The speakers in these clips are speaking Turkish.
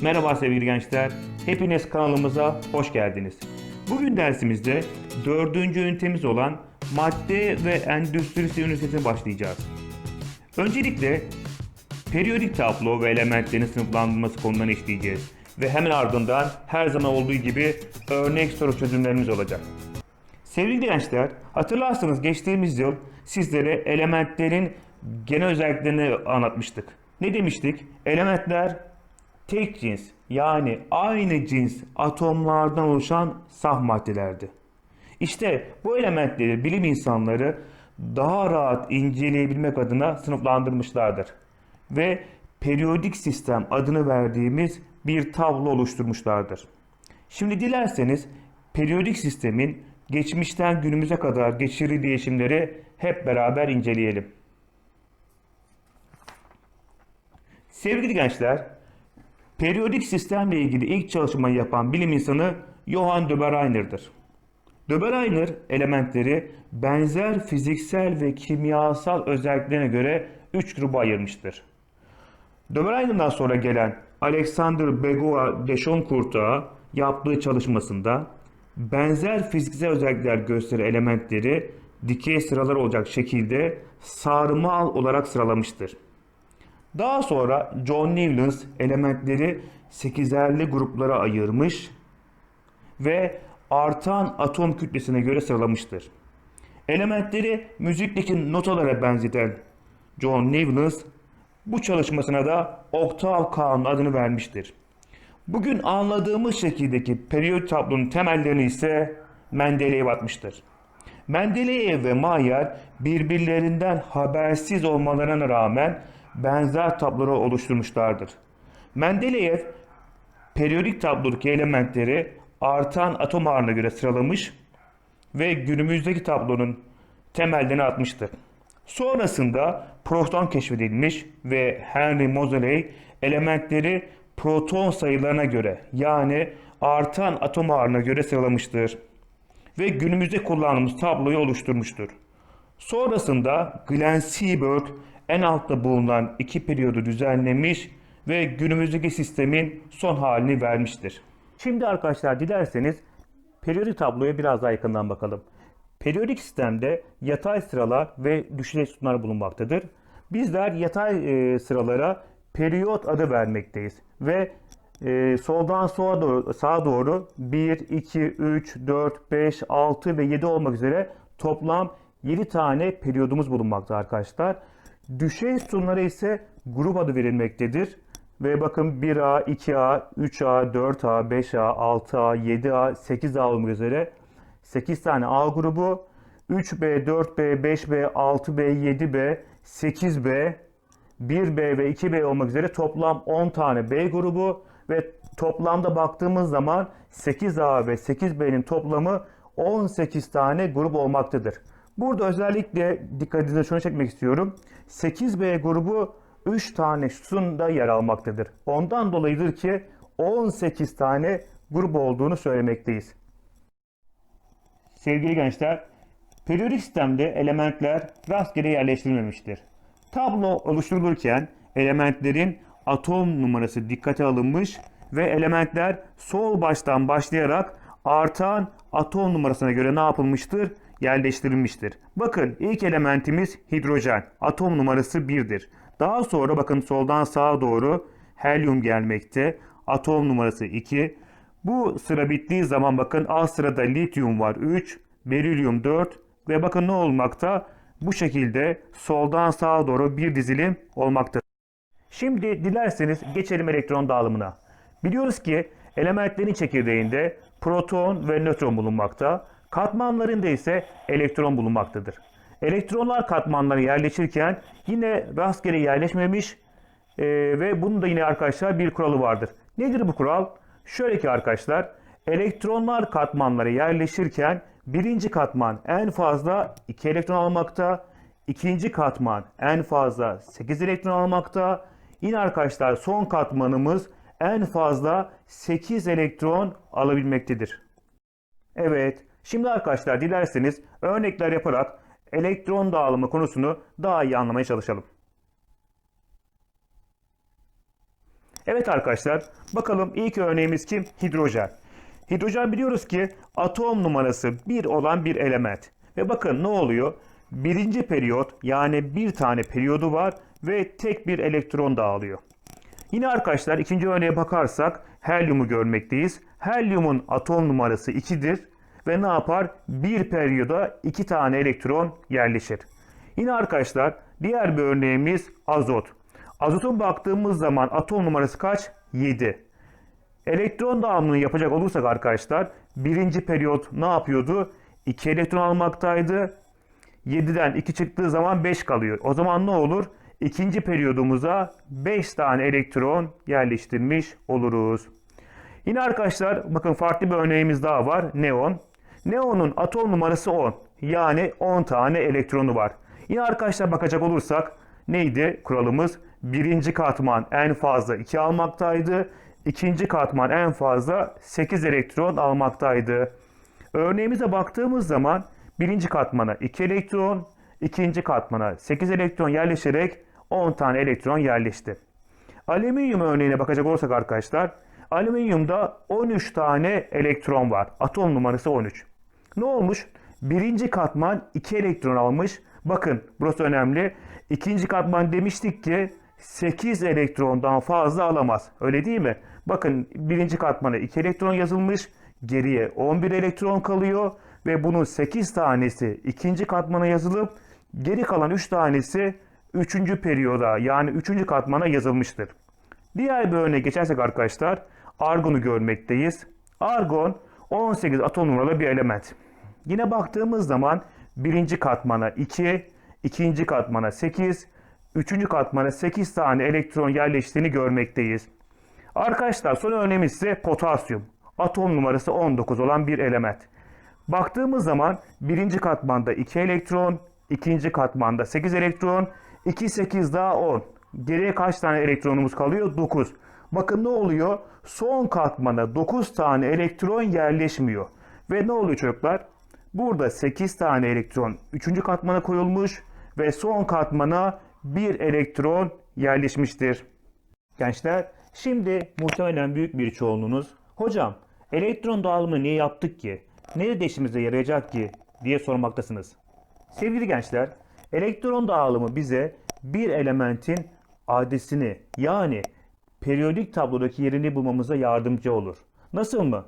Merhaba sevgili gençler. Hepiniz kanalımıza hoş geldiniz. Bugün dersimizde dördüncü ünitemiz olan madde ve endüstrisi ünitesine başlayacağız. Öncelikle periyodik tablo ve elementlerin sınıflandırılması konularını işleyeceğiz. Ve hemen ardından her zaman olduğu gibi örnek soru çözümlerimiz olacak. Sevgili gençler, hatırlarsanız geçtiğimiz yıl sizlere elementlerin genel özelliklerini anlatmıştık. Ne demiştik? Elementler tek cins yani aynı cins atomlardan oluşan saf maddelerdi. İşte bu elementleri bilim insanları daha rahat inceleyebilmek adına sınıflandırmışlardır. Ve periyodik sistem adını verdiğimiz bir tablo oluşturmuşlardır. Şimdi dilerseniz periyodik sistemin geçmişten günümüze kadar geçirdiği değişimleri hep beraber inceleyelim. Sevgili gençler, periyodik sistemle ilgili ilk çalışmayı yapan bilim insanı Johann Dobereiner'dır. Dobereiner elementleri benzer fiziksel ve kimyasal özelliklerine göre 3 gruba ayırmıştır. Dobereiner'dan sonra gelen Alexander Begoa Deschoncourt'a yaptığı çalışmasında benzer fiziksel özellikler gösteren elementleri dikey sıralar olacak şekilde sarmal olarak sıralamıştır. Daha sonra John Newlands elementleri sekizerli gruplara ayırmış ve artan atom kütlesine göre sıralamıştır. Elementleri müzikteki notalara benzeten John Newlands bu çalışmasına da oktav kanunu adını vermiştir. Bugün anladığımız şekildeki periyot tablonun temellerini ise Mendeleev atmıştır. Mendeleev ve Mayer birbirlerinden habersiz olmalarına rağmen benzer tabloları oluşturmuşlardır. Mendeleev periyodik tablodaki elementleri artan atom ağırlığına göre sıralamış ve günümüzdeki tablonun temellerini atmıştır. Sonrasında proton keşfedilmiş ve Henry Moseley elementleri proton sayılarına göre yani artan atom ağırlığına göre sıralamıştır ve günümüzde kullandığımız tabloyu oluşturmuştur. Sonrasında Glenn Seaborg en altta bulunan iki periyodu düzenlemiş ve günümüzdeki sistemin son halini vermiştir. Şimdi arkadaşlar dilerseniz periyodik tabloya biraz daha yakından bakalım. Periyodik sistemde yatay sıralar ve düşey sütunlar bulunmaktadır. Bizler yatay e, sıralara periyot adı vermekteyiz ve e, soldan sağa doğru, sağa doğru 1, 2, 3, 4, 5, 6 ve 7 olmak üzere toplam 7 tane periyodumuz bulunmakta arkadaşlar. Düşey sütunlara ise grup adı verilmektedir. Ve bakın 1A, 2A, 3A, 4A, 5A, 6A, 7A, 8A olmak üzere 8 tane A grubu, 3B, 4B, 5B, 6B, 7B, 8B, 1B ve 2B olmak üzere toplam 10 tane B grubu ve toplamda baktığımız zaman 8A ve 8B'nin toplamı 18 tane grup olmaktadır. Burada özellikle dikkatinize şunu çekmek istiyorum. 8B grubu 3 tane sütunda yer almaktadır. Ondan dolayıdır ki 18 tane grup olduğunu söylemekteyiz. Sevgili gençler, periyodik sistemde elementler rastgele yerleştirilmemiştir. Tablo oluşturulurken elementlerin atom numarası dikkate alınmış ve elementler sol baştan başlayarak artan atom numarasına göre ne yapılmıştır? Yerleştirilmiştir. Bakın ilk elementimiz hidrojen. Atom numarası 1'dir. Daha sonra bakın soldan sağa doğru helyum gelmekte. Atom numarası 2. Bu sıra bittiği zaman bakın alt sırada lityum var 3, berilyum 4 ve bakın ne olmakta? Bu şekilde soldan sağa doğru bir dizilim olmaktadır. Şimdi dilerseniz geçelim elektron dağılımına. Biliyoruz ki elementlerin çekirdeğinde proton ve nötron bulunmakta. Katmanlarında ise elektron bulunmaktadır. Elektronlar katmanlara yerleşirken yine rastgele yerleşmemiş e, ve bunun da yine arkadaşlar bir kuralı vardır. Nedir bu kural? Şöyle ki arkadaşlar elektronlar katmanlara yerleşirken birinci katman en fazla 2 elektron almakta, ikinci katman en fazla 8 elektron almakta. Yine arkadaşlar son katmanımız en fazla 8 elektron alabilmektedir. Evet, şimdi arkadaşlar dilerseniz örnekler yaparak elektron dağılımı konusunu daha iyi anlamaya çalışalım. Evet arkadaşlar bakalım ilk örneğimiz kim? Hidrojen. Hidrojen biliyoruz ki atom numarası 1 olan bir element. Ve bakın ne oluyor? Birinci periyot yani bir tane periyodu var ve tek bir elektron dağılıyor. Yine arkadaşlar ikinci örneğe bakarsak helyumu görmekteyiz. Helyumun atom numarası 2'dir ve ne yapar? Bir periyoda iki tane elektron yerleşir. Yine arkadaşlar diğer bir örneğimiz azot. Azotun baktığımız zaman atom numarası kaç? 7. Elektron dağılımını yapacak olursak arkadaşlar birinci periyot ne yapıyordu? 2 elektron almaktaydı. 7'den 2 çıktığı zaman 5 kalıyor. O zaman ne olur? İkinci periyodumuza 5 tane elektron yerleştirmiş oluruz. Yine arkadaşlar bakın farklı bir örneğimiz daha var. Neon. Neon'un atom numarası 10. Yani 10 tane elektronu var. Yine arkadaşlar bakacak olursak neydi kuralımız? Birinci katman en fazla 2 almaktaydı. İkinci katman en fazla 8 elektron almaktaydı. Örneğimize baktığımız zaman birinci katmana 2 elektron, ikinci katmana 8 elektron yerleşerek 10 tane elektron yerleşti. Alüminyum örneğine bakacak olursak arkadaşlar, alüminyumda 13 tane elektron var. Atom numarası 13. Ne olmuş? Birinci katman 2 elektron almış. Bakın burası önemli. İkinci katman demiştik ki 8 elektrondan fazla alamaz. Öyle değil mi? Bakın birinci katmana 2 elektron yazılmış. Geriye 11 elektron kalıyor. Ve bunun 8 tanesi ikinci katmana yazılıp geri kalan 3 tanesi 3. periyoda yani 3. katmana yazılmıştır. Diğer bir örneğe geçersek arkadaşlar argonu görmekteyiz. Argon 18 atom numaralı bir element. Yine baktığımız zaman birinci katmana 2, ikinci katmana 8, üçüncü katmana 8 tane elektron yerleştiğini görmekteyiz. Arkadaşlar son örneğimiz ise potasyum. Atom numarası 19 olan bir element. Baktığımız zaman birinci katmanda 2 elektron, ikinci katmanda 8 elektron, 2 8 daha 10. Geriye kaç tane elektronumuz kalıyor? 9. Bakın ne oluyor? Son katmana 9 tane elektron yerleşmiyor. Ve ne oluyor çocuklar? Burada 8 tane elektron 3. katmana koyulmuş ve son katmana 1 elektron yerleşmiştir. Gençler şimdi muhtemelen büyük bir çoğunluğunuz hocam elektron dağılımını niye yaptık ki? Nerede işimize yarayacak ki? diye sormaktasınız. Sevgili gençler elektron dağılımı bize bir elementin adresini yani periyodik tablodaki yerini bulmamıza yardımcı olur. Nasıl mı?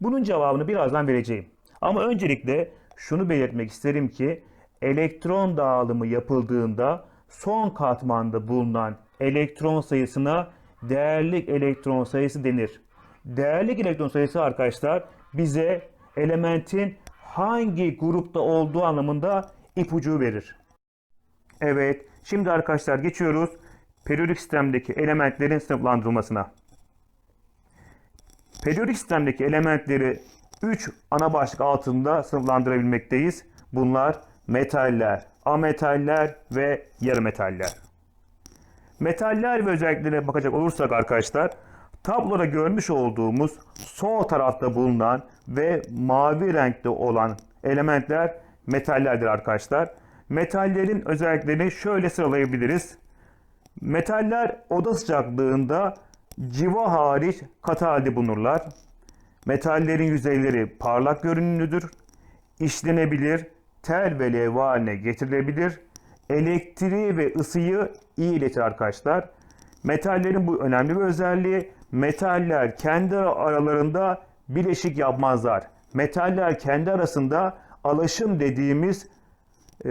Bunun cevabını birazdan vereceğim. Ama öncelikle şunu belirtmek isterim ki elektron dağılımı yapıldığında son katmanda bulunan elektron sayısına değerlik elektron sayısı denir. Değerlik elektron sayısı arkadaşlar bize elementin hangi grupta olduğu anlamında ipucu verir. Evet, şimdi arkadaşlar geçiyoruz periyodik sistemdeki elementlerin sınıflandırılmasına. Periyodik sistemdeki elementleri 3 ana başlık altında sınıflandırabilmekteyiz. Bunlar metaller, ametaller ve yarı metaller. Metaller ve özelliklerine bakacak olursak arkadaşlar, tabloda görmüş olduğumuz sol tarafta bulunan ve mavi renkte olan elementler metallerdir arkadaşlar. Metallerin özelliklerini şöyle sıralayabiliriz. Metaller oda sıcaklığında civa hariç katı halde bulunurlar. Metallerin yüzeyleri parlak görünümlüdür. işlenebilir, tel ve levha haline getirilebilir. Elektriği ve ısıyı iyi iletir arkadaşlar. Metallerin bu önemli bir özelliği. Metaller kendi aralarında bileşik yapmazlar. Metaller kendi arasında alaşım dediğimiz e,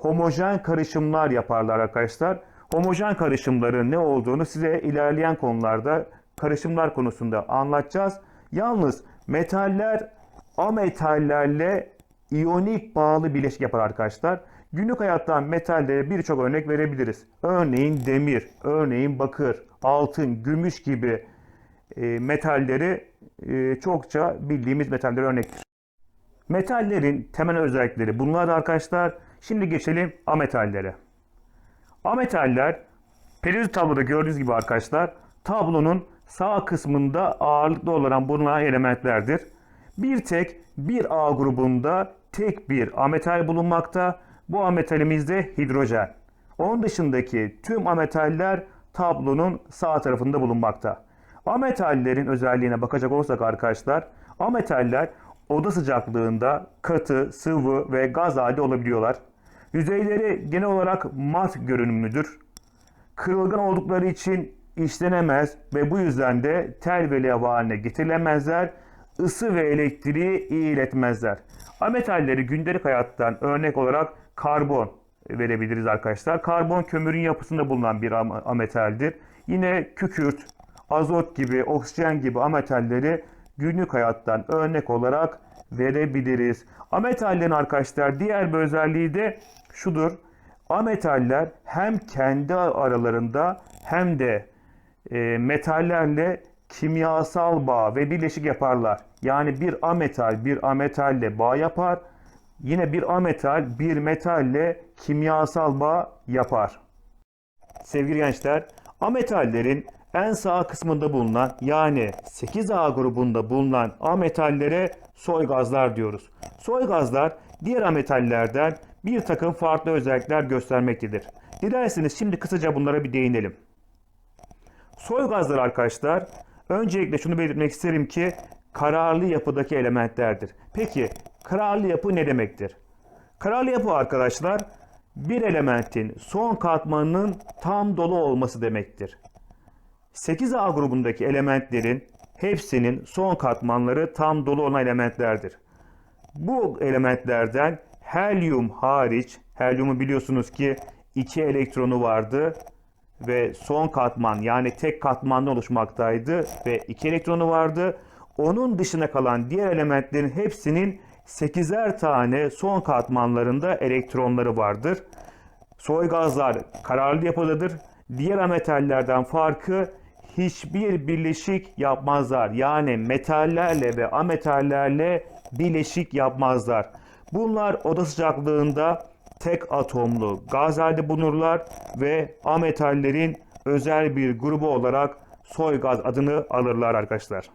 homojen karışımlar yaparlar arkadaşlar. Homojen karışımların ne olduğunu size ilerleyen konularda karışımlar konusunda anlatacağız. Yalnız metaller ametallerle iyonik bağlı bileşik yapar arkadaşlar. Günlük hayattan metallere birçok örnek verebiliriz. Örneğin demir, örneğin bakır, altın, gümüş gibi e, metalleri e, çokça bildiğimiz metaller örnektir. Metallerin temel özellikleri bunlar arkadaşlar. Şimdi geçelim ametallere. Ametaller periyodik tabloda gördüğünüz gibi arkadaşlar tablonun sağ kısmında ağırlıklı olarak bulunan elementlerdir. Bir tek bir A grubunda tek bir ametal bulunmakta. Bu ametalimiz de hidrojen. Onun dışındaki tüm ametaller tablonun sağ tarafında bulunmakta. Ametallerin özelliğine bakacak olursak arkadaşlar, ametaller oda sıcaklığında katı, sıvı ve gaz halde olabiliyorlar. Yüzeyleri genel olarak mat görünümlüdür. Kırılgan oldukları için işlenemez ve bu yüzden de tel ve levha haline getirilemezler. Isı ve elektriği iletmezler. Ametalleri gündelik hayattan örnek olarak karbon verebiliriz arkadaşlar. Karbon kömürün yapısında bulunan bir am- ametaldir. Yine kükürt, azot gibi, oksijen gibi ametalleri günlük hayattan örnek olarak verebiliriz. Ametallerin arkadaşlar diğer bir özelliği de şudur. Ametaller hem kendi aralarında hem de e, metallerle kimyasal bağ ve bileşik yaparlar. Yani bir ametal bir ametalle bağ yapar. Yine bir ametal bir metalle kimyasal bağ yapar. Sevgili gençler, ametallerin en sağ kısmında bulunan yani 8A grubunda bulunan ametallere soy gazlar diyoruz. Soy gazlar diğer ametallerden bir takım farklı özellikler göstermektedir. Dilerseniz şimdi kısaca bunlara bir değinelim. Soy gazlar arkadaşlar, öncelikle şunu belirtmek isterim ki kararlı yapıdaki elementlerdir. Peki kararlı yapı ne demektir? Kararlı yapı arkadaşlar bir elementin son katmanının tam dolu olması demektir. 8A grubundaki elementlerin hepsinin son katmanları tam dolu olan elementlerdir. Bu elementlerden helyum hariç, helyumu biliyorsunuz ki iki elektronu vardı ve son katman yani tek katmandan oluşmaktaydı ve iki elektronu vardı. Onun dışına kalan diğer elementlerin hepsinin 8'er tane son katmanlarında elektronları vardır. Soy gazlar kararlı yapıdadır. Diğer ametallerden farkı hiçbir bileşik yapmazlar. Yani metallerle ve ametallerle bileşik yapmazlar. Bunlar oda sıcaklığında tek atomlu gaz halde bulunurlar ve ametallerin özel bir grubu olarak soy gaz adını alırlar arkadaşlar.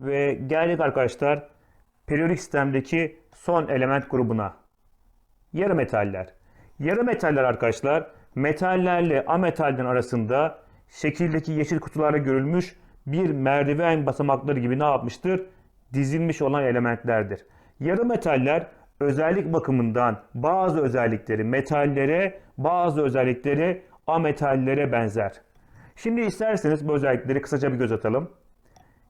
Ve geldik arkadaşlar periyodik sistemdeki son element grubuna. Yarı metaller. Yarı metaller arkadaşlar metallerle ametallerin arasında şekildeki yeşil kutularda görülmüş bir merdiven basamakları gibi ne yapmıştır? Dizilmiş olan elementlerdir. Yarı metaller özellik bakımından bazı özellikleri metallere, bazı özellikleri ametallere benzer. Şimdi isterseniz bu özellikleri kısaca bir göz atalım.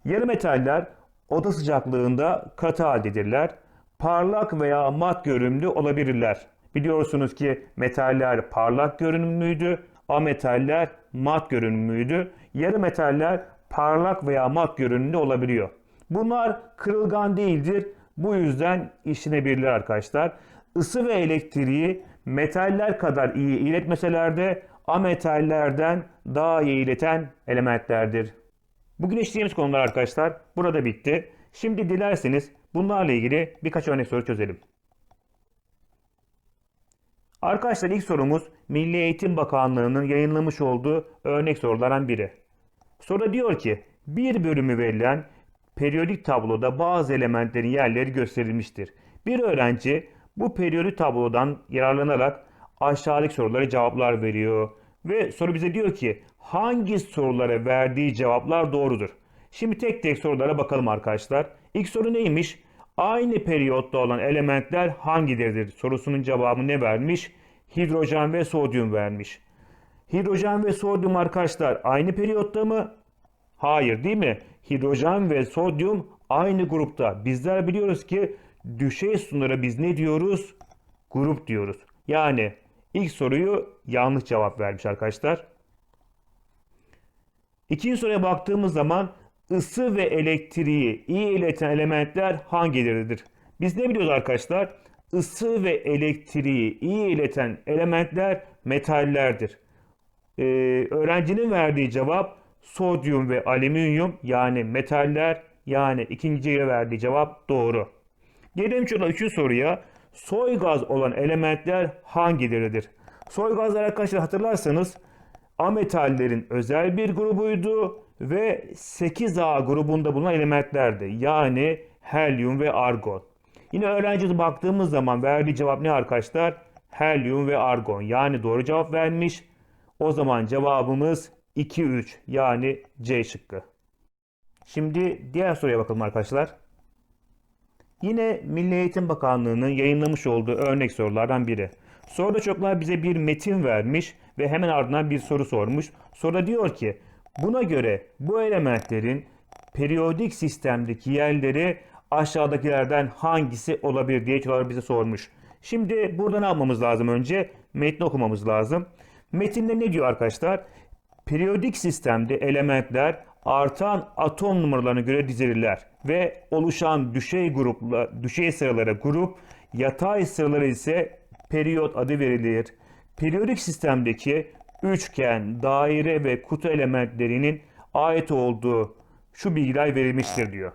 Yarı metaller oda sıcaklığında katı haldedirler. Parlak veya mat görünümlü olabilirler. Biliyorsunuz ki metaller parlak görünümlüydü, ametaller mat görünümlüydü. Yarı metaller parlak veya mat görünümlü olabiliyor. Bunlar kırılgan değildir. Bu yüzden işlenebilirler arkadaşlar. Isı ve elektriği metaller kadar iyi iletmeseler de ametallerden daha iyi ileten elementlerdir. Bugün işleyeceğimiz konular arkadaşlar burada bitti. Şimdi dilerseniz bunlarla ilgili birkaç örnek soru çözelim. Arkadaşlar ilk sorumuz Milli Eğitim Bakanlığı'nın yayınlamış olduğu örnek sorulardan biri. Soru diyor ki bir bölümü verilen periyodik tabloda bazı elementlerin yerleri gösterilmiştir. Bir öğrenci bu periyodik tablodan yararlanarak aşağıdaki sorulara cevaplar veriyor. Ve soru bize diyor ki hangi sorulara verdiği cevaplar doğrudur? Şimdi tek tek sorulara bakalım arkadaşlar. İlk soru neymiş? Aynı periyotta olan elementler hangileridir? Sorusunun cevabı ne vermiş? Hidrojen ve sodyum vermiş. Hidrojen ve sodyum arkadaşlar aynı periyotta mı? Hayır değil mi? Hidrojen ve sodyum aynı grupta. Bizler biliyoruz ki düşey sulara biz ne diyoruz? Grup diyoruz. Yani ilk soruyu yanlış cevap vermiş arkadaşlar. İkinci soruya baktığımız zaman ısı ve elektriği iyi ileten elementler hangileridir? Biz ne biliyoruz arkadaşlar? Isı ve elektriği iyi ileten elementler metallerdir. Ee, öğrencinin verdiği cevap sodyum ve alüminyum yani metaller yani ikinciye verdiği cevap doğru. Gelelim şuna üçüncü soruya. Soy gaz olan elementler hangileridir? Soy gazlar arkadaşlar hatırlarsanız ametallerin özel bir grubuydu ve 8A grubunda bulunan elementlerdi. Yani helyum ve argon. Yine öğrenci baktığımız zaman verdiği cevap ne arkadaşlar? Helyum ve argon. Yani doğru cevap vermiş. O zaman cevabımız 2, 3 yani C şıkkı. Şimdi diğer soruya bakalım arkadaşlar. Yine Milli Eğitim Bakanlığı'nın yayınlamış olduğu örnek sorulardan biri. Soruda çocuklar bize bir metin vermiş ve hemen ardından bir soru sormuş. Soruda diyor ki buna göre bu elementlerin periyodik sistemdeki yerleri aşağıdakilerden hangisi olabilir diye çocuklar bize sormuş. Şimdi burada ne yapmamız lazım önce? Metni okumamız lazım. Metinde ne diyor arkadaşlar? Periyodik sistemde elementler artan atom numaralarına göre dizilirler ve oluşan düşey grupla düşey sıralara grup, yatay sıralara ise periyot adı verilir. Periyodik sistemdeki üçgen, daire ve kutu elementlerinin ait olduğu şu bilgiler verilmiştir diyor.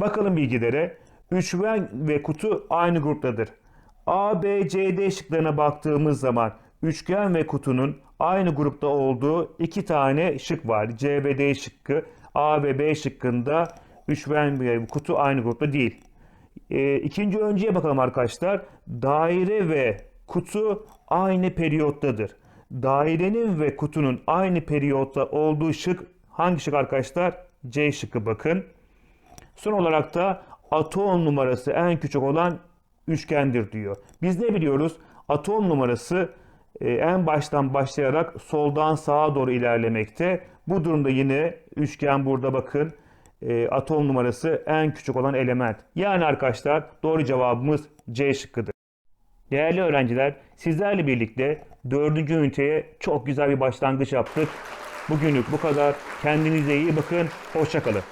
Bakalım bilgilere. Üçgen ve kutu aynı gruptadır. A, B, C, D şıklarına baktığımız zaman üçgen ve kutunun aynı grupta olduğu iki tane şık var. C ve D şıkkı. A ve B şıkkında üçgen ve kutu aynı grupta değil. E, ikinci önceye bakalım arkadaşlar. Daire ve kutu aynı periyottadır. Dairenin ve kutunun aynı periyotta olduğu şık hangi şık arkadaşlar? C şıkkı bakın. Son olarak da atom numarası en küçük olan üçgendir diyor. Biz ne biliyoruz? Atom numarası en baştan başlayarak soldan sağa doğru ilerlemekte. Bu durumda yine üçgen burada bakın. E, atom numarası en küçük olan element. Yani arkadaşlar doğru cevabımız C şıkkıdır. Değerli öğrenciler, sizlerle birlikte dördüncü üniteye çok güzel bir başlangıç yaptık. Bugünlük bu kadar. Kendinize iyi bakın. Hoşçakalın.